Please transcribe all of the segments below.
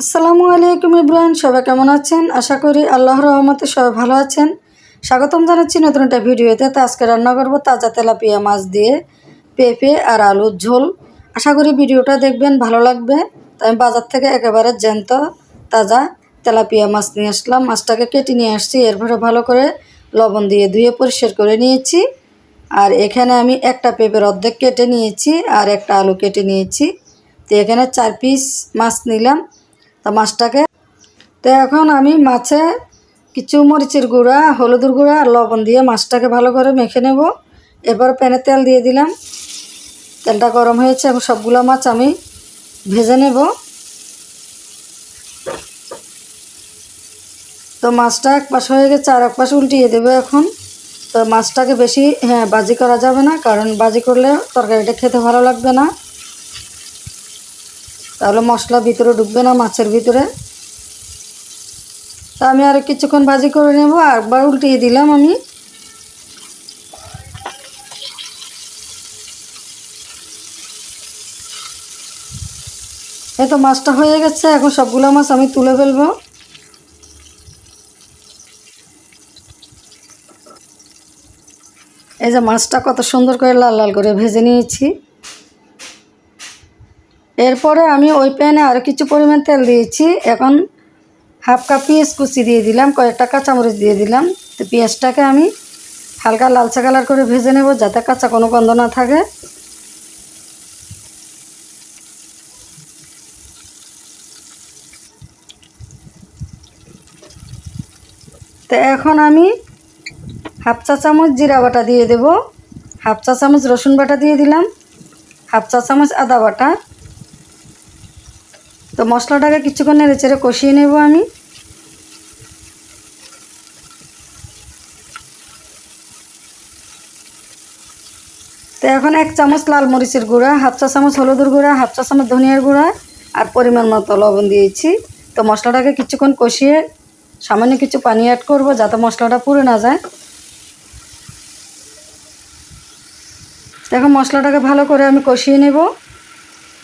আসসালামু আলাইকুম ইব্রাহিম, সবাই কেমন আছেন? আশা করি আল্লাহ রহমতে সবাই ভালো আছেন। স্বাগতম জানাচ্ছি নতুন একটা ভিডিওতে। তো আজকে রান্না করব তাজা তেলাপিয়া মাছ দিয়ে, পেঁপে আর আলুর ঝোল। আশা করি ভিডিওটা দেখবেন, ভালো লাগবে। তো আমি বাজার থেকে একেবারে জ্যান্ত, তাজা তেলাপিয়া মাছ নিয়ে আসলাম। মাছটাকে কেটে নিয়ে আসছি। এরপরে ভালো করে লবণ দিয়ে ধুয়ে পরিষ্কার করে নিয়েছি। আর এখানে আমি একটা পেঁপের অর্ধেক কেটে নিয়েছি আর একটা আলু কেটে নিয়েছি। তো এখানে চার পিস মাছ নিলাম। তো মাছটাকে। তো এখন আমি মাছে কিছু মরিচের গুঁড়া, হলুদের গুঁড়া আর লবণ দিয়ে মাছটাকে ভালো করে মেখে নেব। এবার প্যানে তেল দিয়ে দিলাম। তেলটা গরম হয়েছে, এখন সবগুলো মাছ আমি ভেজে নেব। তো মাছটা এক পাশ হয়ে গেছে, আর এক পাশ উল্টিয়ে দেবো এখন। তো মাছটাকে বেশি হ্যাঁ বাজি করা যাবে না, কারণ বাজি করলে তরকারিটা খেতে ভালো লাগবে না। তাহলে মশলা ভিতরে ঢুকবে না, মাছের ভিতরে। তা আমি আর কিছুক্ষণ ভাজি করে নেব, একবার উল্টিয়ে দিলাম আমি। এই তো মাছটা হয়ে গেছে, এখন সবগুলো মাছ আমি তুলে ফেলব। এই যে মাছটা কত সুন্দর করে লাল লাল করে ভেজে নিয়েছি। এরপরে আমি ওই প্যানে আরও কিছু পরিমাণ তেল দিয়েছি। এখন হাফ কাপ পেঁয়াজ কুচি দিয়ে দিলাম, কয়েকটা কাঁচামরিচ দিয়ে দিলাম। তো পেঁয়াজটাকে আমি হালকা লালচা কালার করে ভেজে নেব যাতে কাঁচা কোনো গন্ধ না থাকে। তো এখন আমি হাফ চা চামচ জিরা বাটা দিয়ে দেব। হাফ চা চামচ রসুন বাটা দিয়ে দিলাম। হাফ চা চামচ আদা বাটা। তো মশলাটাকে কিছুক্ষণ নেড়ে চেড়ে কষিয়ে নেব আমি। তো এখন এক চামচ লাল মরিচের গুঁড়া, হাফ চা চামচ হলুদের গুঁড়া, হাফ চা চামচ ধনিয়ার গুঁড়া আর পরিমাণ মতো লবণ দিয়েছি। তো মশলাটাকে কিছুক্ষণ কষিয়ে সামান্য কিছু পানি অ্যাড করব যাতে মশলাটা পুড়ে না যায়। এখন মশলাটাকে ভালো করে আমি কষিয়ে নেব।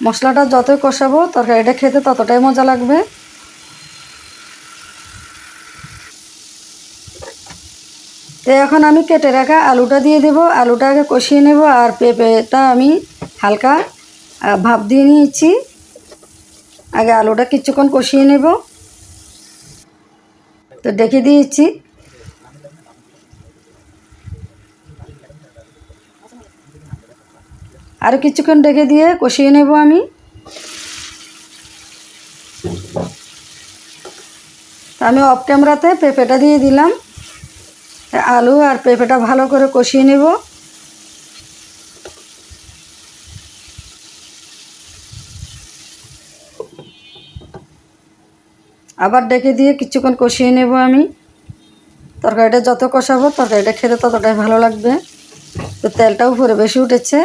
মশলাটা যতই কষাবো, তরকারিটা খেতে ততটাই মজা লাগবে। তো এখন আমি কেটে রাখা আলুটা দিয়ে দেব। আলুটাকে কষিয়ে নেব আর পেঁপেটা আমি হালকা ভাপ দিয়ে নিয়েছি। আগে আলুটা কিছুক্ষণ কষিয়ে নেব। তো ডেকে দিয়েছি। আর কিছুক্ষণ ডেকে দিয়ে কষিয়ে নেব আমি। আমি অফ ক্যামেরাতে পেঁপেটা দিয়ে দিলাম। আলু আর পেঁপেটা ভালো করে কষিয়ে নেব। আবার ডেকে দিয়ে কিছুক্ষণ কষিয়ে নেব আমি। তরকারিটা যত কষাবো তরকারিটা খেতে ততটাই ভালো লাগবে। তো তেলটাও উপরে বেশি উঠেছে।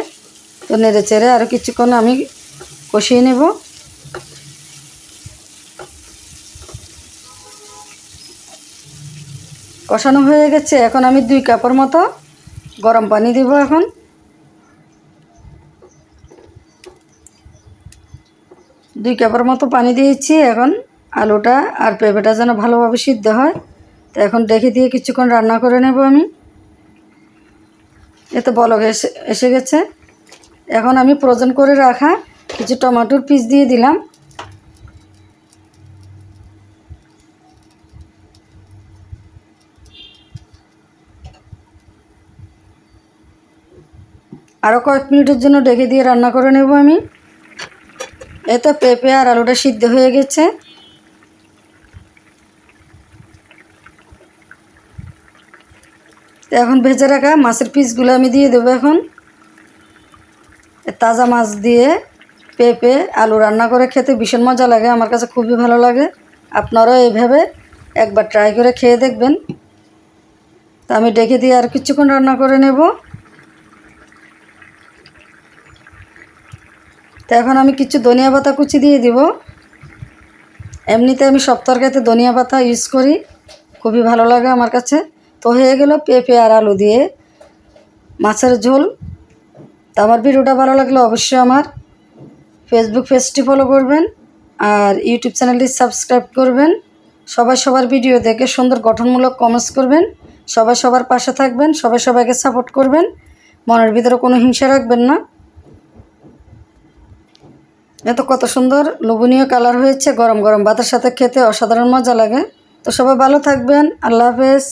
তো নেড়ে চেড়ে আরও কিছুক্ষণ আমি কষিয়ে নেব। কষানো হয়ে গেছে। এখন আমি দুই কাপের মতো গরম পানি দিব এখন। দুই কাপের মতো পানি দিয়েছি। এখন আলুটা আর পেঁপেটা যেন ভালোভাবে সিদ্ধ হয়। তো এখন ডেকে দিয়ে কিছুক্ষণ রান্না করে নেব আমি। এতে বলক এসে এসে গেছে। এখন আমি প্রয়োজন করে রাখা কিছু টমাটোর পিস দিয়ে দিলাম। আরও কয়েক মিনিটের জন্য ডেকে দিয়ে রান্না করে নেব আমি। এতে পেঁপে আর আলুটা সিদ্ধ হয়ে গেছে। এখন ভেজে রাখা মাছের পিসগুলো আমি দিয়ে দেবো এখন। তাজা মাছ দিয়ে পেঁপে, আলু রান্না করে খেতে ভীষণ মজা লাগে, আমার কাছে খুবই ভালো লাগে। আপনারাও এইভাবে একবার ট্রাই করে খেয়ে দেখবেন। তা আমি ডেকে দিয়ে আর কিছুক্ষণ রান্না করে নেব। তো এখন আমি কিছু ধনিয়া পাতা কুচি দিয়ে দিব। এমনিতে আমি সব তরকারিতে ধনিয়া পাতা ইউজ করি, খুবই ভালো লাগে আমার কাছে। তো হয়ে গেল পেঁপে আর আলু দিয়ে। মাছের ঝোল। তো আমার ভিডিওটা ভালো লাগলে অবশ্যই আমার ফেসবুক পেজটি ফলো করবেন আর ইউটিউব চ্যানেলটি সাবস্ক্রাইব করবেন। সবাই সবার ভিডিও দেখে সুন্দর গঠনমূলক কমেন্টস করবেন। সবাই সবার পাশে থাকবেন, সবাই সবাইকে সাপোর্ট করবেন। মনের ভিতরে কোনো হিংসা রাখবেন না। এত কত সুন্দর লোভনীয় কালার হয়েছে, গরম গরম ভাতের সাথে খেতে অসাধারণ মজা লাগে। তো সবাই ভালো থাকবেন, আল্লাহ হাফেজ।